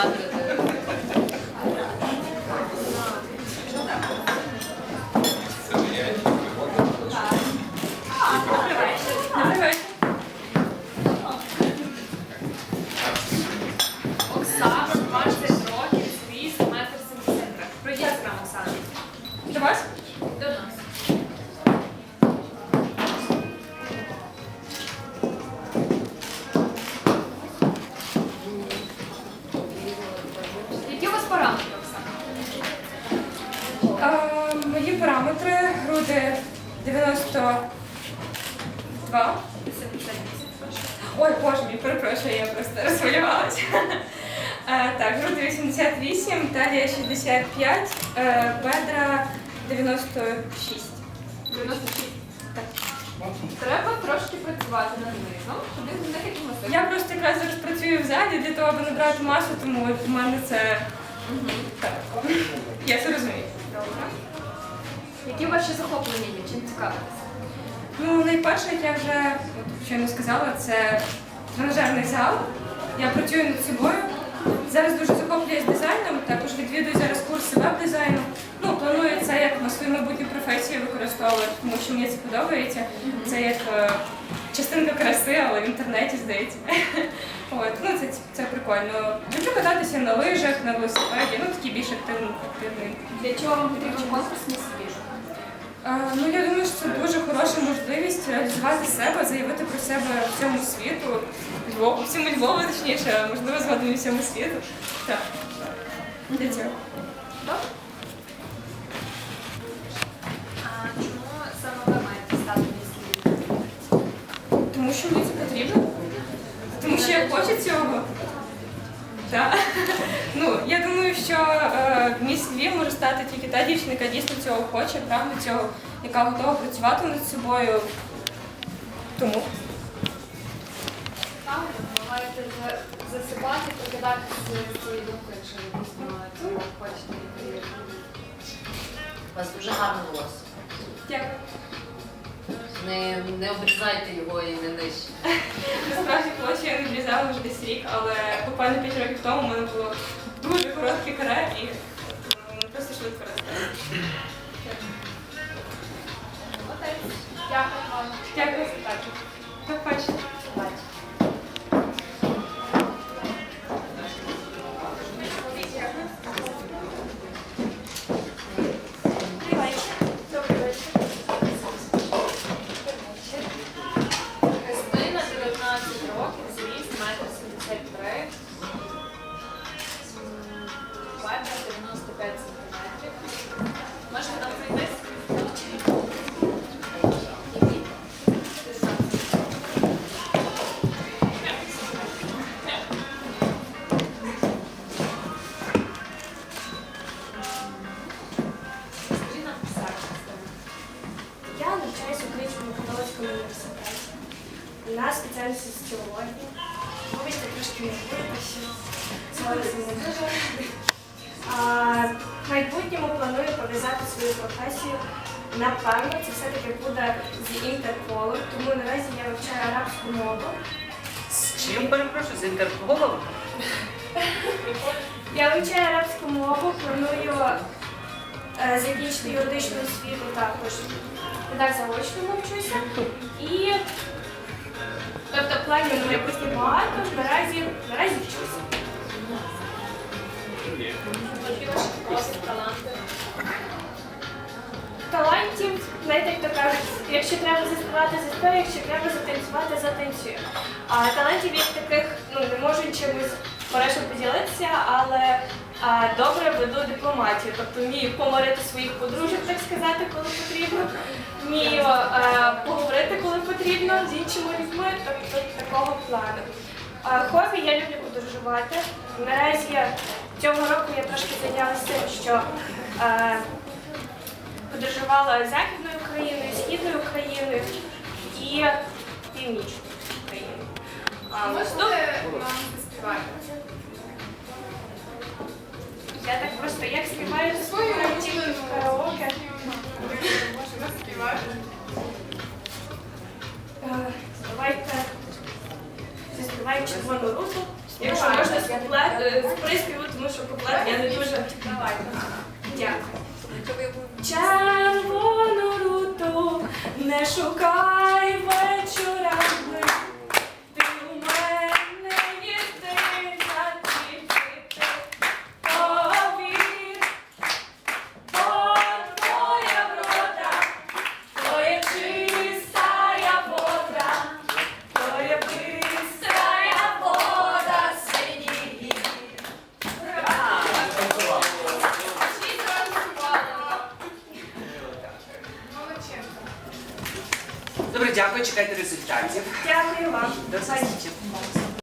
만들어 92. 78. Ой, боже мій, перепрошую, я просто розхвилювалася. Е, Так, груди 88, талія 65, е, бедра 96. 96. Так. Треба трошки працювати над низом, щоб він не такий. Я просто якраз зараз працюю в залі для того, аби набрати масу, тому в мене це так. Я це розумію. Які ваші захоплення є? Чим цікавитися? Ну, найперше, як я вже от, щойно сказала, це тренажерний зал. Я працюю над собою. Зараз дуже захоплююсь дизайном, також відвідую зараз курси веб-дизайну. Ну, планую це як на свою майбутню професію використовувати, тому що мені це подобається. Це як е, частинка краси, але в інтернеті здається. От, ну це, це прикольно. Люблю кататися на лижах, на велосипеді, ну такі більш активні. активні. Для чого вам потрібен конкурсний свіж? Е, Ну, я думаю, що це дуже хороша можливість реалізувати себе, заявити про себе всьому світу, Львову, всьому Львову, точніше, можливо, згодом всьому світу. Так. Для цього. А чому саме ви маєте стати міським? Тому що мені це потрібно. Тому що я хочу цього. Так. Ну, я думаю, що е, міс Львів може стати тільки та дівчина, яка дійсно цього хоче, прагне цього, яка готова працювати над собою. Тому. Правильно, ви маєте за- засипати, прокидатися з цією думкою, якщо ви дійсно цього хочете і вірите. У вас дуже гарний голос. Дякую. Не, не обрізайте його і не нижче. Насправді колись я не обрізала вже десь рік, але буквально 5 років тому в мене було дуже коротке каре і м, просто швидко росте. Дякую вам. Дякую. До Так Добрий католицькому університеті. У нас спеціальність соціологія. Вибачте, трошки не випишу. Зараз не дуже. В майбутньому планую пов'язати свою професію. Напевно, це все-таки буде з Інтерполом, тому наразі я вивчаю арабську мову. З чим перепрошую? З інтерполом? Я вивчаю арабську мову, планую е, закінчити юридичну освіту також. Так заочно навчуся. І тобто планів на майбутнє багато, наразі, наразі вчуся. Які ваші класи, таланти? Талантів, знаєте, як то кажуть, якщо треба заспівати, заспіваю, якщо треба затанцювати, затанцюю. А талантів як таких ну, не можу чимось хорошим поділитися, але добре веду дипломатію. Тобто вмію помирити своїх подружок, так сказати, коли потрібно. Вмію а, поговорити, коли потрібно з іншими людьми, тобто такого плану. Хобі я люблю подорожувати. Наразі цього року я трошки зайнялася тим, що е, подорожувала Західною Україною, Східною Україною і Північною Україною. Можете нам заспівати? Тому що дякую, чекайте результатів. Дякую вам. До зустрічі.